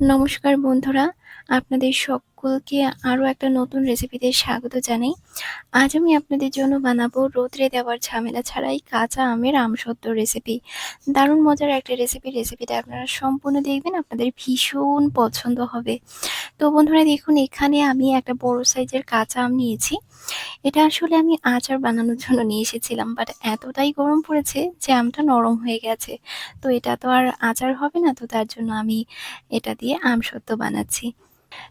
নমস্কার বন্ধুরা, আপনাদের সকলকে আরও একটা নতুন রেসিপিতে স্বাগত জানাই। আজ আমি আপনাদের জন্য বানাবো রোদ্রে দেওয়ার ঝামেলা ছাড়াই কাঁচা আমের আমসত্ত্ব রেসিপি। দারুণ মজার একটা রেসিপি, রেসিপিটা আপনারা সম্পূর্ণ দেখবেন আপনাদের ভীষণ পছন্দ হবে। তো বন্ধুরা দেখুন এখানে আমি একটা বড় সাইজের কাঁচা আম নিয়েছি। এটা আসলে আমি আচার বানানোর জন্য নিয়ে এসেছিলাম বাট এতটাই গরম পড়েছে যে আমটা নরম হয়ে গেছে। তো এটা তো আর আচার হবে না তো তার জন্য আমি এটা দিয়ে আমসত্ত্ব বানাচ্ছি।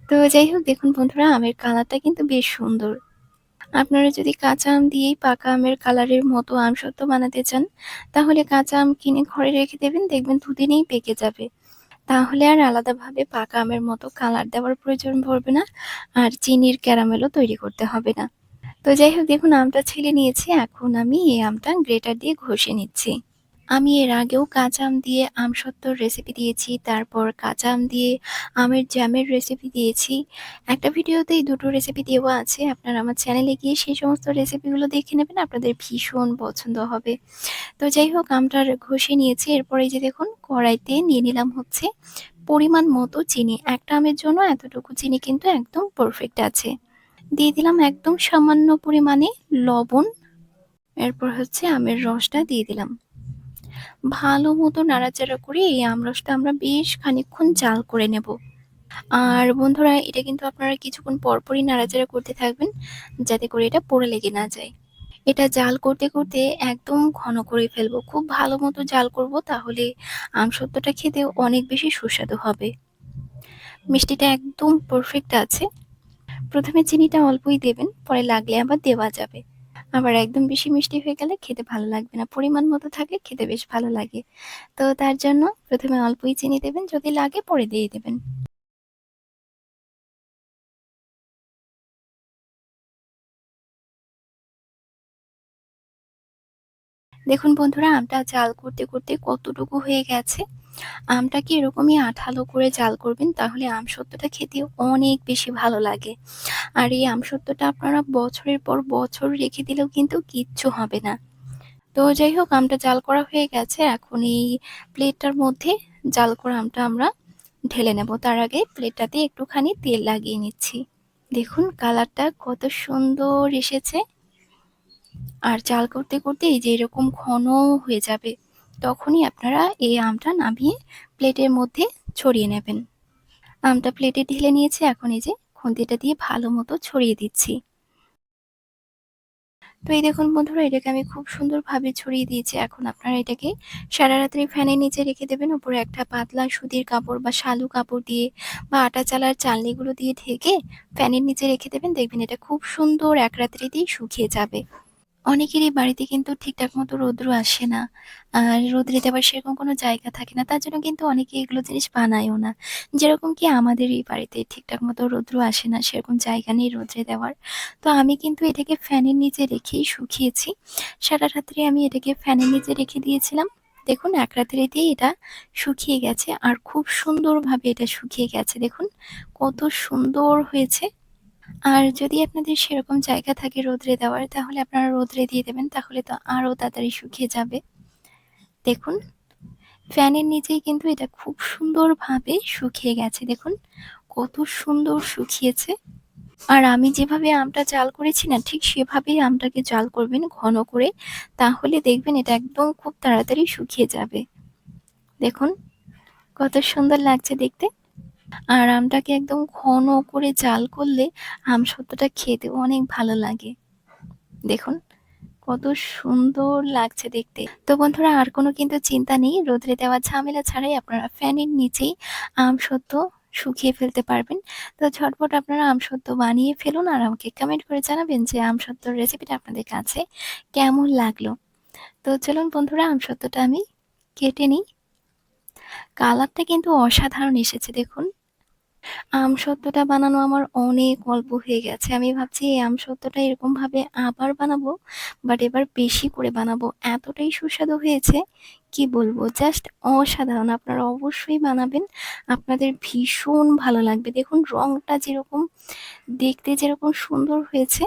তো যাই হোক দেখুন বন্ধুরা, আমের কালারটা কিন্তু বেশ সুন্দর। আপনারা যদি কাঁচা আম দিয়েই পাকা আমের কালারের মতো আমসত্ত্ব বানাতে চান, তাহলে কাঁচা আম কিনে ঘরে রেখে দেবেন, দেখবেন দুদিনেই পেকে যাবে। তাহলে আর আলাদাভাবে পাকা আমের মতো কালার দেওয়ার প্রয়োজন পড়বে না, আর চিনির ক্যারামেলও তৈরি করতে হবে না। তো যাই হোক দেখুন, আমটা ছিলে নিয়েছি, এখন আমি এই আমটা গ্রেটার দিয়ে ঘষে নিচ্ছি। আমি এর আগেও কাঁচা আম দিয়ে আমসত্ত্বর রেসিপি দিয়েছি, তারপর কাঁচা আম দিয়ে আমের জ্যামের রেসিপি দিয়েছি। একটা ভিডিওতেই দুটো রেসিপি দেওয়া আছে, আপনারা আমার চ্যানেলে গিয়ে সেই সমস্ত রেসিপিগুলো দেখে নেবেন, আপনাদের ভীষণ পছন্দ হবে। তো যাই হোক, আমটা ঘষে নিয়েছি, এরপরে যে দেখুন, কড়াইতে নিয়ে নিলাম হচ্ছে পরিমাণ মতো চিনি। একটা আমের জন্য এতটুকু চিনি কিন্তু একদম পারফেক্ট আছে। দিয়ে দিলাম একদম সামান্য পরিমাণে লবণ, এরপর হচ্ছে আমের রসটা দিয়ে দিলাম। ভালো মতো নাড়াচাড়া করে এই আমরসটা আমরা বেশ খানিকক্ষণ জাল করে নেব। আর বন্ধুরা, এটা কিন্তু আপনারা কিছুক্ষণ পরপরই নাড়াচাড়া করতে থাকবেন যাতে করে এটা পড়ে লেগে না যায়। এটা জাল করতে করতে একদম ঘন করে ফেলব। খুব ভালো মতো জাল করব, তাহলে আমসত্ত্বটা খেতে অনেক বেশি সুস্বাদু হবে। মিষ্টিটা একদম পারফেক্ট আছে। প্রথমে চিনিটা অল্পই দেবেন, পরে লাগলে আবার দেওয়া যাবে। আবার একদম বেশি মিষ্টি হয়ে গেলে খেতে ভালো লাগবে না। পরিমাণ মতো থাকলে খেতে বেশ ভালো লাগে। তো তার জন্য প্রথমে অল্পই চিনি দেবেন, যদি লাগে পরে দিয়ে দেবেন। দেখুন বন্ধুরা, আমটা জাল করতে করতে কতটুকু হয়ে গেছে? আমটাকে এরকমই আঠালো করে জাল করবেন? তাহলে আমসত্ত্বটা খেতে অনেক বেশি ভালো লাগে। আর এই আমসত্ত্বটা আপনারা বছরের পর বছর রেখে দিলেও কিন্তু কিচ্ছু হবে না। তো যাই হোক, আমটা জাল করা হয়ে গেছে। এখন এই প্লেটটার মধ্যে জাল করা আমটা আমরা ঢেলে নেব। তার আগে প্লেটটাতে একটুখানি তেল লাগিয়ে নিচ্ছি। দেখুন, কালারটা কত সুন্দর এসেছে। আর জাল করতে করতে এই যে এরকম ঘন হয়ে যাবে। তখনই আপনারা এই আমটা নামিয়ে প্লেটের মধ্যে ছড়িয়ে নেবেন। আমটা প্লেটে ঢেলে নিয়েছে, এখন এই যে খুন্তিটা দিয়ে ভালো মতো ছড়িয়ে দিচ্ছি। তো এই দেখুন বন্ধুরা, এটাকে আমি খুব সুন্দরভাবে ছড়িয়ে দিয়েছি। এখন আপনারা এটাকে সারা রাত্রি ফ্যানের নিচে রেখে দেবেন। উপরে একটা পাতলা সুতির কাপড় বা শালু কাপড় দিয়ে বা আটা চালার চালনিগুলো দিয়ে ঢেকে ফ্যানের নিচে রেখে দেবেন। দেখবেন এটা খুব সুন্দর এক রাত্রিতেই শুকিয়ে যাবে। অনেকেরই বাড়িতে কিন্তু ঠিকঠাক মতো রৌদ্র আসে না। আর রোদ্রে দেওয়ার সেরকম কোনো জায়গা থাকে না, তার জন্য কিন্তু অনেকে এগুলো জিনিস বানায়ও না। যেরকম কি আমাদের এই বাড়িতে ঠিকঠাক মতো রৌদ্র আসে না, সেরকম জায়গা নেই রোদ্রে দেওয়ার। তো আমি কিন্তু এটাকে ফ্যানের নিচে রেখেই শুকিয়েছি। সারা রাত্রে আমি এটাকে ফ্যানের নিচে রেখে দিয়েছিলাম। দেখুন, এক রাত্রিতেই এটা শুকিয়ে গেছে আর খুব সুন্দরভাবে এটা শুকিয়ে গেছে। দেখুন, কত সুন্দর হয়েছে। আর যদি আপনাদের সেরকম জায়গা থাকে রোদ্রে দেওয়ার, তাহলে আপনারা রোদ্রে দিয়ে দেবেন, তাহলে তো আরও তাড়াতাড়ি শুকিয়ে যাবে। দেখুন, ফ্যানের নিচেই কিন্তু এটা খুব সুন্দরভাবে শুকিয়ে গেছে। দেখুন, কত সুন্দর শুকিয়েছে। আর আমি যেভাবে আমটা জাল করেছি না, ঠিক সেভাবেই আমটাকে জাল করবেন ঘন করে, তাহলে দেখবেন এটা একদম খুব তাড়াতাড়ি শুকিয়ে যাবে। দেখুন, কত সুন্দর লাগছে দেখতে। আর আমটাকে একদম ঘন করে জাল করলে আম সত্যটা খেতেও অনেক ভালো লাগে। দেখুন, কত সুন্দর লাগছে দেখতে। তো বন্ধুরা, আর কোনো কিন্তু চিন্তা নেই, রোদ্রে দেওয়া ঝামেলা ছাড়াই আপনারা ফ্যানের নিচেই আম সত্য শুকিয়ে ফেলতে পারবেন। তো ঝটপট আপনারা আমসত্ত্ব বানিয়ে ফেলুন আর আমাকে কমেন্ট করে জানাবেন যে আমসত্ত্বর রেসিপিটা আপনাদের কাছে কেমন লাগল। তো চলুন বন্ধুরা আমসত্ত্বটা আমি কেটে নিই। কালারটা কিন্তু অসাধারণ এসেছে, দেখুন। আমসত্ত্বটা বানানো আমার অনেক অল্প হয়ে গেছে। আমি ভাবছি এই আমসত্ত্বটা এরকমভাবে আবার বানাবো বাট এবার বেশি করে বানাবো। এতটাই সুস্বাদু হয়েছে, কি বলব? জাস্ট অসাধারণ। আপনারা অবশ্যই বানাবেন। আপনাদের ভীষণ ভালো লাগবে। দেখুন, রংটা যেরকম, দেখতে যেরকম সুন্দর হয়েছে,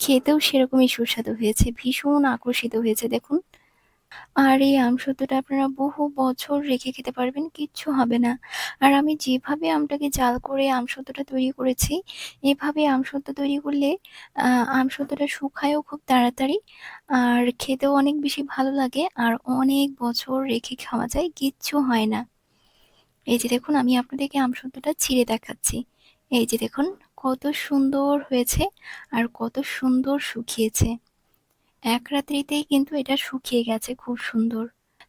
খেতেও সেরকমই সুস্বাদু হয়েছে। ভীষণ আকর্ষিত হয়েছে। দেখুন আর এই আম আমসত্ত্বটা আপনারা বহু বছর রেখে খেতে পারবেন, কিচ্ছু হবে না। আর আমি যেভাবে আমটাকে জাল করে আম আমসত্ত্বটা তৈরি করেছি, এভাবে আম আমসত্ত্ব তৈরি করলে আ আমসত্ত্বটা শুকায়ও খুব তাড়াতাড়ি আর খেতেও অনেক বেশি ভালো লাগে আর অনেক বছর রেখে খাওয়া যায়, কিচ্ছু হয় না। এই যে দেখুন আমি আপনাদেরকে আম আমসত্ত্বটা ছিঁড়ে দেখাচ্ছি। এই যে দেখুন কত সুন্দর হয়েছে আর কত সুন্দর শুকিয়েছে। এক রাত্রিতেই কিন্তু এটা শুকিয়ে গেছে খুব সুন্দর।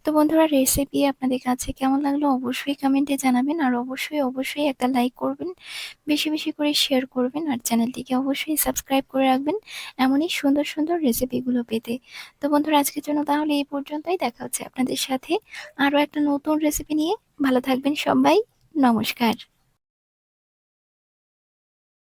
তো বন্ধুরা রেসিপি আপনাদের কাছে কেমন লাগল অবশ্যই কমেন্টে জানাবেন আর অবশ্যই, অবশ্যই একটা লাইক করবেন। বেশি, বেশি করে শেয়ার করবেন আর চ্যানেলটিকে অবশ্যই সাবস্ক্রাইব করে রাখবেন এমনই সুন্দর, সুন্দর রেসিপিগুলো পেতে। তো বন্ধুরা আজকের জন্য তাহলে এই পর্যন্তই দেখা হচ্ছে আপনাদের সাথে আরও একটা নতুন রেসিপি নিয়ে। ভালো থাকবেন সবাই। নমস্কার।